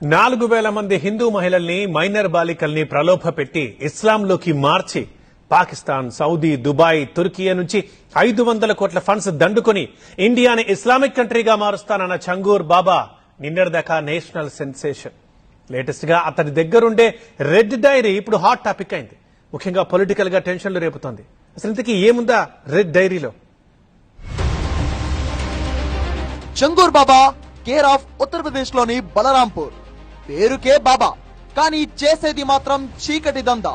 నాలుగు వేల మంది హిందూ మహిళల్ని మైనర్ బాలికల్ని ప్రలోభ పెట్టి ఇస్లాంలోకి మార్చి పాకిస్తాన్ సౌదీ దుబాయ్ తుర్కియా నుంచి ఐదు వందల కోట్ల ఫండ్స్ దండుకొని ఇండియాని ఇస్లామిక్ కంట్రీగా మారుస్తానన్న చంగూర్ బాబా నిన్నటిదాకా నేషనల్ సెన్సేషన్. లేటెస్ట్గా అతని దగ్గరుండే రెడ్ డైరీ ఇప్పుడు హాట్ టాపిక్ అయింది. ముఖ్యంగా పొలిటికల్గా టెన్షన్లు రేపుతోంది. అసలు ఇంతకీ ఏముందా రెడ్ డైరీలో? చంగూర్ బాబా కేర్ ఆఫ్ ఉత్తరప్రదేశ్లోని బలరాంపూర్. పేరుకే బాబా. కానీ చేసేది మాత్రం చీకటి దందా.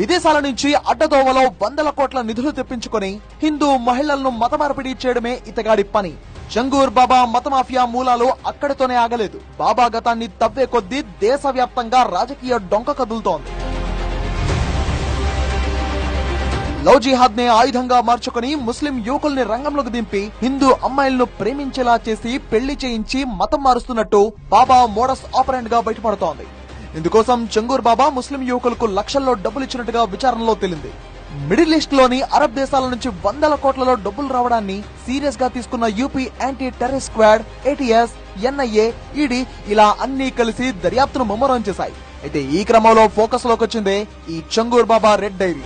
విదేశాల నుంచి అడ్డదోవలో వందల కోట్ల నిధులు తెప్పించుకొని హిందూ మహిళలను మతమార్పిడి చేయడమే ఇతగాడి పని. జంగూర్ బాబా మత మాఫియా మూలాలు అక్కడితోనే ఆగలేదు. బాబా గతాన్ని తవ్వే కొద్దీ దేశవ్యాప్తంగా రాజకీయ డొంక కదులుతోంది. లవ్ జిహాద్ని ఆయుధంగా మార్చుకుని ముస్లిం యువకుల్ని రంగంలోకి దింపి హిందూ అమ్మాయిలను ప్రేమించేలా చేసి పెళ్ళి చేయించి మతం మారుస్తున్నట్టు బాబా మోడస్ ఆపరెంట్గా బయటపడుతోంది. ఇందుకోసం చంగూర్ బాబా ముస్లిం యువకులకు లక్షల్లో డబ్బులు ఇచ్చినట్టుగా విచారణలో తేలింది. మిడిల్ ఈస్ట్లోని అరబ్ దేశాల నుంచి వందల కోట్లలో డబ్బులు రావడాన్ని సీరియస్గా తీసుకున్న UP anti terror squad ATS NIA ED ఇలా అన్ని కలిసి దర్యాప్తును ముమ్మరం చేశాయి. అయితే ఈ క్రమంలో ఫోకస్లోకి వచ్చిందే ఈ చంగూర్ బాబా రెడ్ డైరీ.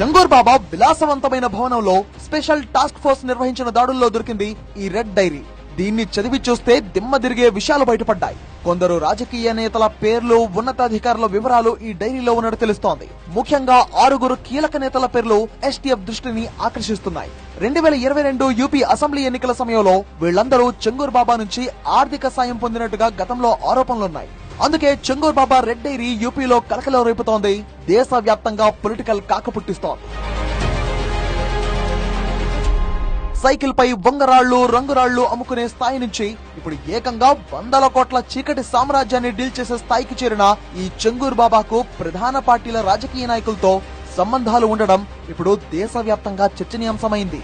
జంగూర్ బాబా విలాసవంతమైన భవనంలో స్పెషల్ టాస్క్ ఫోర్స్ నిర్వహించిన దాడుల్లో దొరికింది ఈ రెడ్ డైరీ. దీన్ని చదివి చూస్తే దిమ్మ తిరిగే విషయాలు బయటపడ్డాయి. కొందరు రాజకీయ నేతల పేర్లు ఉన్నతాధికారుల వివరాలు ఈ డైరీలో ఉన్నట్టు తెలుస్తోంది. ముఖ్యంగా ఆరుగురు కీలక నేతల పేర్లు ఎస్టీఎఫ్ దృష్టిని ఆకర్షిస్తున్నాయి. రెండు వేల ఇరవై రెండు యూపీ అసెంబ్లీ ఎన్నికల సమయంలో వీళ్ళందరూ చెంగూర్ బాబా నుంచి ఆర్థిక సాయం పొందినట్టుగా గతంలో ఆరోపణలున్నాయి. అందుకే చెంగూర్ బాబా రెడ్ డైరీ యూపీలో కలకలం రేపుతోంది. దేశవ్యాప్తంగా పొలిటికల్ కాకపుట్టిస్తోంది సైకిల్ పై బొంగరాళ్ళు రంగురాళ్ళు అమ్ముకునే స్థాయి నుంచి ఇప్పుడు ఏకంగా వందల కోట్ల చీకటి సామ్రాజ్యాన్ని డీల్ చేసే స్థాయికి చేరిన ఈ చెంగూర్ బాబాకు ప్రధాన పార్టీల రాజకీయ నాయకులతో సంబంధాలు ఉండడం ఇప్పుడు దేశవ్యాప్తంగా చర్చనీయాంశమైంది.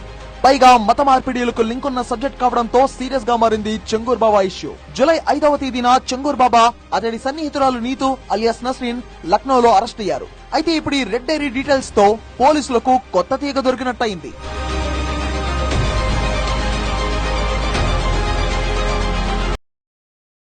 పైగా మత మార్పిడిలకు లింక్ ఉన్న సబ్జెక్ట్ కావడంతో సీరియస్గా మారింది చెంగూర్ బాబా ఇష్యూ. జూలై ఐదవ తేదీన చెంగూర్ బాబా అతడి సన్నిహితురాలు నీతు అలియాస్ నస్రీన్ లక్నోలో అరెస్ట్ అయ్యారు. అయితే ఇప్పుడు ఈ రెడ్ డైరీ డీటెయిల్స్తో పోలీసులకు కొత్త తీగ దొరికినట్టయింది.